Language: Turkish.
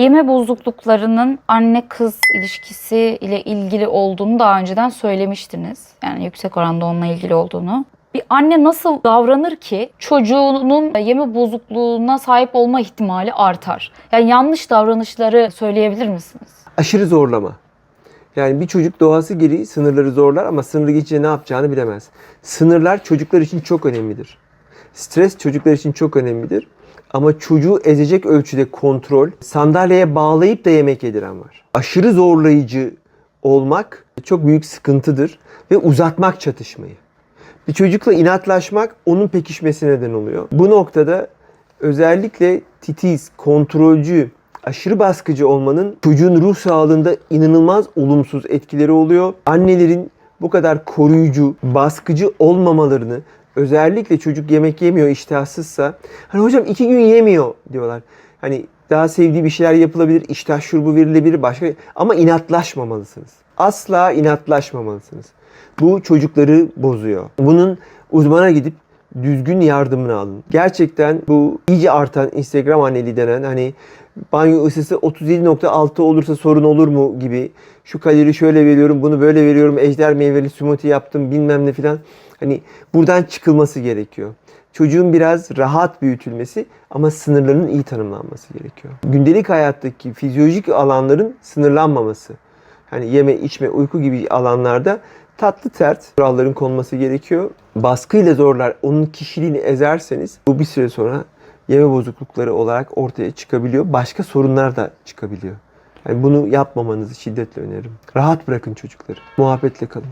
Yeme bozukluklarının anne kız ilişkisi ile ilgili olduğunu daha önceden söylemiştiniz. Yani yüksek oranda onunla ilgili olduğunu. Bir anne nasıl davranır ki çocuğunun yeme bozukluğuna sahip olma ihtimali artar? Yani yanlış davranışları söyleyebilir misiniz? Aşırı zorlama. Yani bir çocuk doğası gereği sınırları zorlar ama sınırı geçince ne yapacağını bilemez. Sınırlar çocuklar için çok önemlidir. Stres çocuklar için çok önemlidir. Ama çocuğu ezecek ölçüde kontrol, sandalyeye bağlayıp da yemek yediren var. Aşırı zorlayıcı olmak çok büyük sıkıntıdır ve uzatmak çatışmayı. Bir çocukla inatlaşmak onun pekişmesine neden oluyor. Bu noktada özellikle titiz, kontrolcü, aşırı baskıcı olmanın çocuğun ruh sağlığında inanılmaz olumsuz etkileri oluyor. Annelerin bu kadar koruyucu, baskıcı olmamalarını özellikle çocuk yemek yemiyor iştahsızsa hani hocam iki gün yemiyor diyorlar. Hani daha sevdiği bir şeyler yapılabilir, iştah şurubu verilebilir başka ama inatlaşmamalısınız. Asla inatlaşmamalısınız. Bu çocukları bozuyor. Bunun uzmana gidip düzgün yardımını alın. Gerçekten bu iyice artan Instagram anneliği denen hani banyo ısısı 37.6 olursa sorun olur mu gibi şu kalori şöyle veriyorum bunu böyle veriyorum ejder meyveli smoothie yaptım bilmem ne filan hani buradan çıkılması gerekiyor. Çocuğun biraz rahat büyütülmesi ama sınırlarının iyi tanımlanması gerekiyor. Gündelik hayattaki fizyolojik alanların sınırlanmaması. Hani yeme, içme, uyku gibi alanlarda tatlı tert kuralların konması gerekiyor. Baskıyla zorlar onun kişiliğini ezerseniz bu bir süre sonra yeme bozuklukları olarak ortaya çıkabiliyor. Başka sorunlar da çıkabiliyor. Yani bunu yapmamanızı şiddetle öneririm. Rahat bırakın çocukları. Muhabbetle kalın.